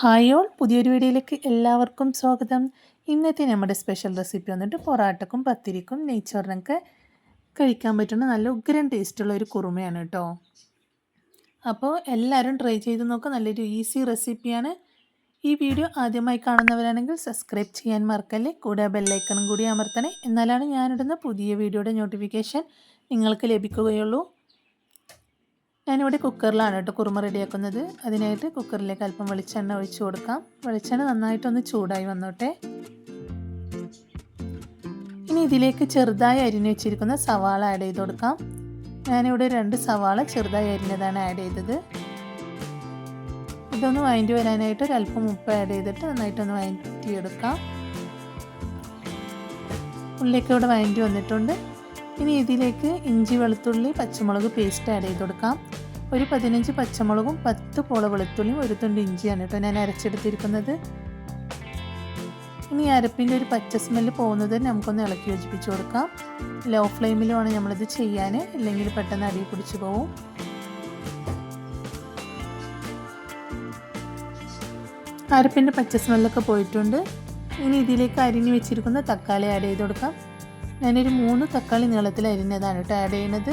Hi all പുതിയൊരു വീഡിയോയിലേക്ക് എല്ലാവർക്കും സ്വാഗതം. ഇന്നത്തെ നമ്മുടെ സ്പെഷ്യൽ റെസിപ്പി വന്നിട്ട് പൊറാട്ടക്കും പത്തിരിക്കും നെയ്ച്ചോറിനൊക്കെ കഴിക്കാൻ പറ്റുന്ന നല്ല ഉഗ്രൻ ടേസ്റ്റുള്ള ഒരു കുറുമയാണ് കേട്ടോ അപ്പോൾ എല്ലാവരും ട്രൈ ചെയ്ത് നോക്കുക നല്ലൊരു ഈസി റെസിപ്പിയാണ് ഈ വീഡിയോ ആദ്യമായി കാണുന്നവരാണെങ്കിൽ സബ്സ്ക്രൈബ് ചെയ്യാൻ മറക്കല്ലേ കൂടെ ബെല്ലൈക്കണും കൂടി അമർത്തണേ. എന്നാലാണ് ഞാനിടുന്ന പുതിയ വീഡിയോയുടെ നോട്ടിഫിക്കേഷൻ നിങ്ങൾക്ക് ലഭിക്കുകയുള്ളൂ. ഞാനിവിടെ കുക്കറിലാണ് കേട്ടോ കുറുമ റെഡിയാക്കുന്നത്. അതിനായിട്ട് കുക്കറിലേക്ക് അല്പം വെളിച്ചെണ്ണ ഒഴിച്ചു കൊടുക്കാം. വെളിച്ചെണ്ണ നന്നായിട്ടൊന്ന് ചൂടായി വന്നോട്ടെ. ഇനി ഇതിലേക്ക് ചെറുതായി അരിഞ്ഞു വെച്ചിരിക്കുന്ന സവാള ആഡ് ചെയ്ത് കൊടുക്കാം. ഞാനിവിടെ രണ്ട് സവാള ചെറുതായി അരിഞ്ഞതാണ് ആഡ് ചെയ്തത്. ഇതൊന്ന് വഴറ്റി വരാനായിട്ട് ഒരു അല്പം ഉപ്പ് ആഡ് ചെയ്തിട്ട് നന്നായിട്ടൊന്ന് വഴറ്റിയെടുക്കാം ഉള്ളിലേക്ക് ഇവിടെ വഴറ്റി വന്നിട്ടുണ്ട്. ഇനി ഇതിലേക്ക് ഇഞ്ചി വെളുത്തുള്ളി പച്ചമുളക് പേസ്റ്റ് ആഡ് ചെയ്ത് കൊടുക്കാം. ഒരു പതിനഞ്ച് പച്ചമുളകും പത്ത് പോള വെളുത്തുള്ളിയും ഒരു തുണ്ട് ഇഞ്ചിയാണ് കേട്ടോ ഞാൻ അരച്ചെടുത്തിരിക്കുന്നത്. ഇനി അരപ്പിന്റെ ഒരു പച്ച സ്മെല്ല് പോകുന്നത് നമുക്കൊന്ന് ഇളക്കി യോജിപ്പിച്ച് കൊടുക്കാം. ലോ ഫ്ലെയിമിലുമാണ് നമ്മളിത് ചെയ്യാൻ ഇല്ലെങ്കിൽ പെട്ടെന്ന് അടി പിടിച്ച് പോവും. അരപ്പിന്റെ പച്ച സ്മെല്ലൊക്കെ പോയിട്ടുണ്ട്. ഇനി ഇതിലേക്ക് അരിഞ്ഞു വെച്ചിരിക്കുന്ന തക്കാളി ആഡ് ചെയ്ത് കൊടുക്കാം. ഞാനൊരു മൂന്ന് തക്കാളി നീളത്തിൽ അരിഞ്ഞതാണ് കേട്ടോ ആഡ് ചെയ്യുന്നത്.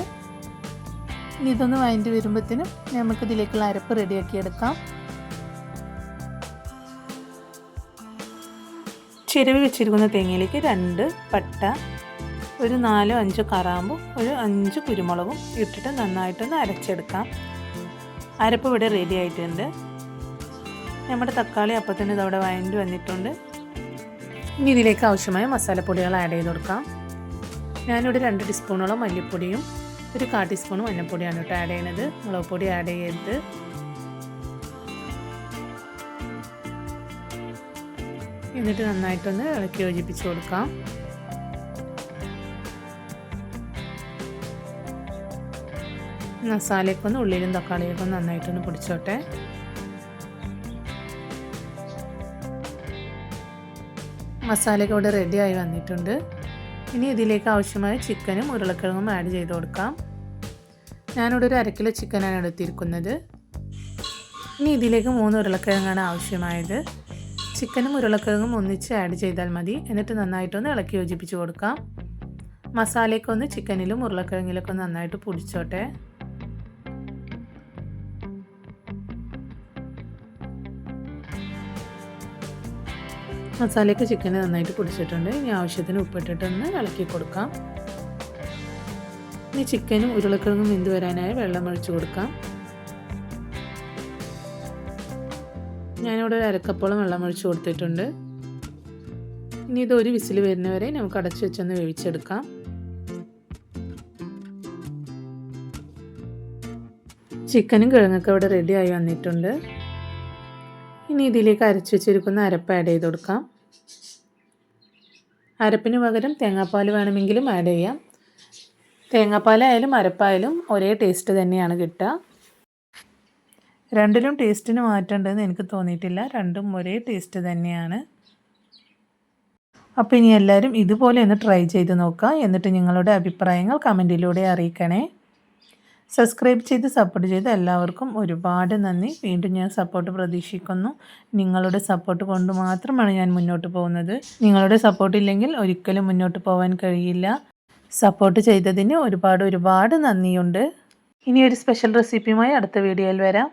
ഇതൊന്ന് വഴറ്റി വരുമ്പോഴത്തേനും നമുക്കിതിലേക്കുള്ള അരപ്പ് റെഡിയാക്കി എടുക്കാം. ചിരവി വെച്ചിരിക്കുന്ന തേങ്ങയിലേക്ക് രണ്ട് പട്ട ഒരു നാലോ അഞ്ചോ കറാമ്പും ഒരു അഞ്ച് കുരുമുളകും ഇട്ടിട്ട് നന്നായിട്ടൊന്ന് അരച്ചെടുക്കാം. അരപ്പ് ഇവിടെ റെഡി ആയിട്ടുണ്ട്. നമ്മുടെ തക്കാളി അപ്പത്തിന് ഇതവിടെ വഴണ്ടി വന്നിട്ടുണ്ട്. ഇനി ഇതിലേക്ക് ആവശ്യമായ മസാലപ്പൊടികൾ ആഡ് ചെയ്ത് കൊടുക്കാം. ഞാനിവിടെ രണ്ട് ടീസ്പൂണോളം മല്ലിപ്പൊടിയും ഒരു കാ ടീസ്പൂൺ മഞ്ഞൾപ്പൊടിയാണ് കേട്ടോ ആഡ് ചെയ്യണത്. മുളക് പൊടി ആഡ് ചെയ്യരുത്. എന്നിട്ട് നന്നായിട്ടൊന്ന് ഇളക്കി യോജിപ്പിച്ച് കൊടുക്കാം. മസാലയൊക്കെ ഒന്ന് ഉള്ളിലും തക്കാളിയൊക്കെ നന്നായിട്ടൊന്ന് പൊടിച്ചോട്ടെ. മസാലയൊക്കെ ഇവിടെ റെഡിയായി വന്നിട്ടുണ്ട്. ഇനി ഇതിലേക്ക് ആവശ്യമായ ചിക്കനും ഉരുളക്കിഴങ്ങും ആഡ് ചെയ്ത് കൊടുക്കാം. ഞാനിവിടെ ഒരു അരക്കിലോ ചിക്കനാണ് എടുത്തിരിക്കുന്നത്. ഇനി ഇതിലേക്ക് മൂന്ന് ഉരുളക്കിഴങ്ങാണ് ആവശ്യമായത്. ചിക്കനും ഉരുളക്കിഴങ്ങും ഒന്നിച്ച് ആഡ് ചെയ്താൽ മതി. എന്നിട്ട് നന്നായിട്ടൊന്ന് ഇളക്കി യോജിപ്പിച്ച് കൊടുക്കാം. മസാലയൊക്കെ ഒന്ന് ചിക്കനിലും ഉരുളക്കിഴങ്ങിലൊക്കെ നന്നായിട്ട് പൊടിച്ചോട്ടെ. മസാലയൊക്കെ ചിക്കൻ നന്നായിട്ട് പൊടിച്ചിട്ടുണ്ട്. ഇനി ആവശ്യത്തിന് ഉപ്പിട്ടിട്ടൊന്ന് ഇളക്കി കൊടുക്കാം. ഇനി ചിക്കനും ഉരുളക്കിഴങ്ങും വെന്ത് വരാനായി വെള്ളം ഒഴിച്ചു കൊടുക്കാം. ഞാനിവിടെ ഒരു അരക്കപ്പോളം വെള്ളം ഒഴിച്ചു കൊടുത്തിട്ടുണ്ട്. ഇനി ഇത് ഒരു വിസിൽ വരുന്നവരെ നമുക്ക് അടച്ചു വെച്ചൊന്ന് വേവിച്ചെടുക്കാം. ചിക്കനും കിഴങ്ങൊക്കെ ഇവിടെ റെഡി ആയി വന്നിട്ടുണ്ട്. ഇനി ഇതിലേക്ക് അരച്ചു വെച്ചിരിക്കുന്ന അരപ്പ് ആഡ് ചെയ്ത് കൊടുക്കാം. അരപ്പിന് പകരം തേങ്ങാപ്പാൽ വേണമെങ്കിലും ആഡ് ചെയ്യാം. തേങ്ങാപ്പാലായാലും അരപ്പായാലും ഒരേ ടേസ്റ്റ് തന്നെയാണ് കിട്ടുക. രണ്ടിലും ടേസ്റ്റിന് മാറ്റേണ്ടതെന്ന് എനിക്ക് തോന്നിയിട്ടില്ല. രണ്ടും ഒരേ ടേസ്റ്റ് തന്നെയാണ്. അപ്പോൾ ഇനി എല്ലാവരും ഇതുപോലെ ഒന്ന് ട്രൈ ചെയ്ത് നോക്കുക. എന്നിട്ട് നിങ്ങളുടെ അഭിപ്രായങ്ങൾ കമന്റിലൂടെ അറിയിക്കണേ. സബ്സ്ക്രൈബ് ചെയ്ത് സപ്പോർട്ട് ചെയ്ത് എല്ലാവർക്കും ഒരുപാട് നന്ദി. വീണ്ടും ഞാൻ സപ്പോർട്ട് പ്രതീക്ഷിക്കുന്നു. നിങ്ങളുടെ സപ്പോർട്ട് കൊണ്ട് മാത്രമാണ് ഞാൻ മുന്നോട്ട് പോകുന്നത്. നിങ്ങളുടെ സപ്പോർട്ട് ഇല്ലെങ്കിൽ ഒരിക്കലും മുന്നോട്ട് പോകാൻ കഴിയില്ല. സപ്പോർട്ട് ചെയ്തതിന് ഒരുപാട് ഒരുപാട് നന്ദിയുണ്ട്. ഇനി ഒരു സ്പെഷ്യൽ റെസിപ്പിയുമായി അടുത്ത വീഡിയോയിൽ വരാം.